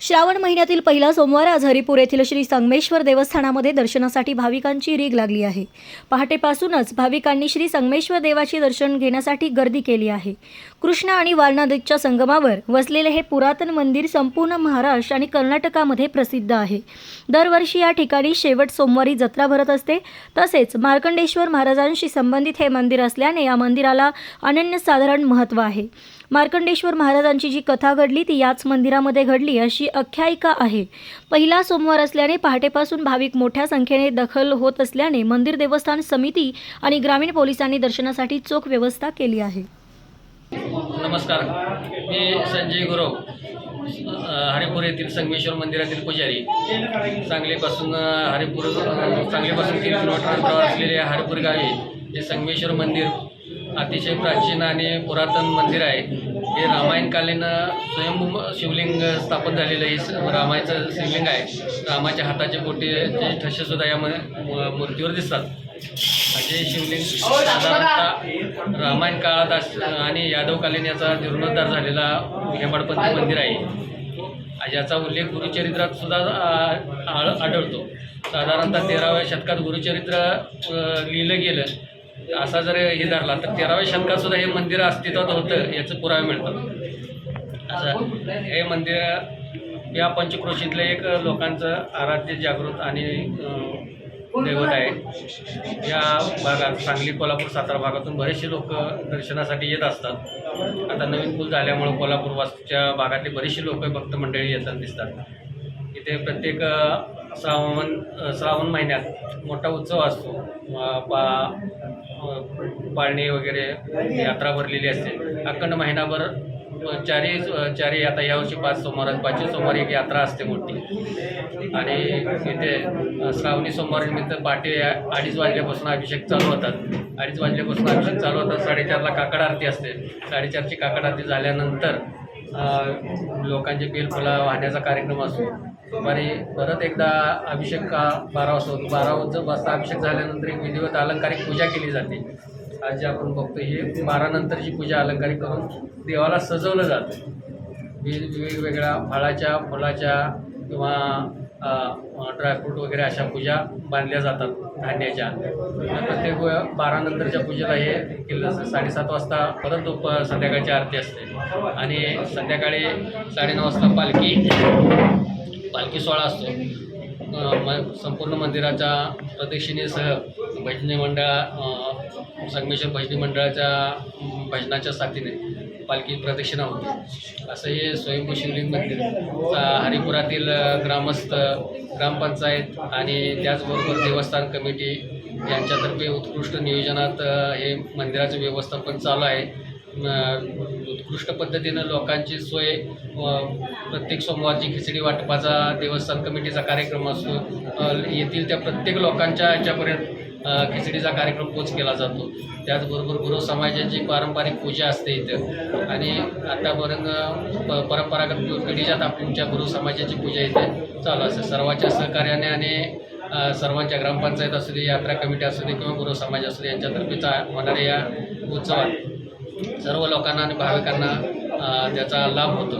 श्रावण महिन्यातील पहिला सोमवार आज हरिपूर येथील श्री संगमेश्वर देवस्थानामध्ये दर्शनासाठी भाविकांची रीग लागली आहे. पहाटेपासूनच भाविकांनी श्री संगमेश्वर देवाचे दर्शन घेण्यासाठी गर्दी केली आहे. कृष्णा आणि वारणा नदीच्या संगमावर वसलेले हे पुरातन मंदिर संपूर्ण महाराष्ट्र आणि कर्नाटकामध्ये प्रसिद्ध आहे. दरवर्षी या ठिकाणी शेवट सोमवारी जत्रा भरत असते. तसेच मार्कंडेश्वर महाराजांशी संबंधित हे मंदिर असल्याने या मंदिराला अनन्यसाधारण महत्त्व आहे. मार्कंडेश्वर महाराजांची जी कथा घडली ती याच मंदिरामध्ये घडली अशी आख्यायिका आहे. पहिला सोमवार असल्याने पहाटेपासून भाविक मोठ्या संख्येने दखल होत असल्याने मंदिर देवस्थान समिती आणि ग्रामीण पोलिसांनी दर्शनासाठी चोख व्यवस्था केली आहे. नमस्कार. मी संजय गुरव हरिपूर येथील संगमेश्वर मंदिरातील पुजारी. सांगलीपासून हरिपूर सांगलीपासून तीन किलोमीटर अंतरावर असलेले हरिपूर गावी हे संगमेश्वर मंदिर अतिशय प्राचीन आणि पुरातन मंदिर आहे. हे रामायणकालीन स्वयंभू शिवलिंग स्थापन झालेलं हे रामायचं शिवलिंग आहे. रामाच्या हाताचे बोटे ठसेसुद्धा या म- म- मूर्तीवर दिसतात. असे शिवलिंग साधारणतः रामायण काळात अस- आणि यादवकालीन याचा जीर्णोद्धार झालेला हेमाडपंथी मंदिर आहे. याचा उल्लेख गुरुचरित्रात सुद्धा आढळतो. साधारणतः तेराव्या शतकात गुरुचरित्र लिहिलं गेलं. असा जर हे धरला तर तेराव्या शतकात सुद्धा हे मंदिर अस्तित्वात होतं याचं पुरावे मिळतात. असं हे मंदिर या पंचक्रोशीतलं एक लोकांचं आराध्य जागृत आणि दैवत आहे. या भागात सांगली कोल्हापूर सातारा भागातून बरेचसे लोक दर्शनासाठी येत असतात. आता नवीन पूल झाल्यामुळं कोल्हापूर वास्तूच्या भागातले बरेचसे लोक भक्त मंडळी येतात दिसतात. इथे प्रत्येक श्रावण श्रावण महिन्यात मोठा उत्सव असतो. पा पाळणे वगैरे यात्रा भरलेली असते. अखंड महिनाभर चारही चारही आता यावर्षी पाच सोमवार पाचवी सोमवार एक यात्रा असते मोठी. आणि इथे श्रावणी सोमवारनिमित्त पाटे अडीच वाजल्यापासून अभिषेक चालू होतात. अडीच वाजल्यापासून अभिषेक चालू होतात. साडेचारला काकड आरती असते. साडेचारची काकड आरती झाल्यानंतर लोकांचे बेलफुला वाहण्याचा कार्यक्रम असतो दुपारी परत एकदा अभिषेक का बारा वाजता होतो. बारा वाजता अभिषेक झाल्यानंतर एक विधिवत अलंकारिक पूजा केली जाते. आज जे आपण बघतो ही बारानंतरची पूजा अलंकारिक करून देवाला सजवलं जातं. वेगवेगळ्या फळाच्या फुलाच्या किंवा ड्रायफ्रूट वगैरे अशा पूजा बांधल्या जातात धान्याच्या. प्रत्येक वेळ बारा नंतरच्या पूजेला हे केलं साडेसात वाजता परत दुप संध्याकाळची आरती असते. आणि संध्याकाळी साडेनऊ वाजता पालखी पालखी सोहळा असतो. म संपूर्ण मंदिराच्या प्रदक्षिणेसह भजनी मंडळा संगमेश्वर भजनी मंडळाच्या भजनाच्या साथीने पालखी प्रदक्षिणा होते. असं हे स्वयंभू शिवलिंग मंदिर हरिपुरातील ग्रामस्थ ग्रामपंचायत आणि त्याचबरोबर देवस्थान कमिटी यांच्यातर्फे उत्कृष्ट नियोजनात हे मंदिराचं व्यवस्थापन चालू आहे. उत्कृष्ट पद्धतीनं लोकांची सोय प्रत्येक सोमवारची खिचडी वाटपाचा देवस्थान कमिटीचा कार्यक्रम असतो. येथील त्या प्रत्येक लोकांच्या याच्यापर्यंत खिचडीचा कार्यक्रम पोच केला जातो. त्याचबरोबर गुरु समाजाची पारंपरिक पूजा असते इथं. आणि आतापर्यंत प परंपरागत पिढीजात आपल्या गुरु समाजाची पूजा इथे चालू असते. सर्वांच्या सहकार्याने आणि सर्वांच्या ग्रामपंचायत असू दे यात्रा कमिटी असू दे किंवा गुरु समाज असू दे यांच्यातर्फे होणाऱ्या या उत्सवात सर्व लोकांना आणि भाविकांना त्याचा लाभ होतो.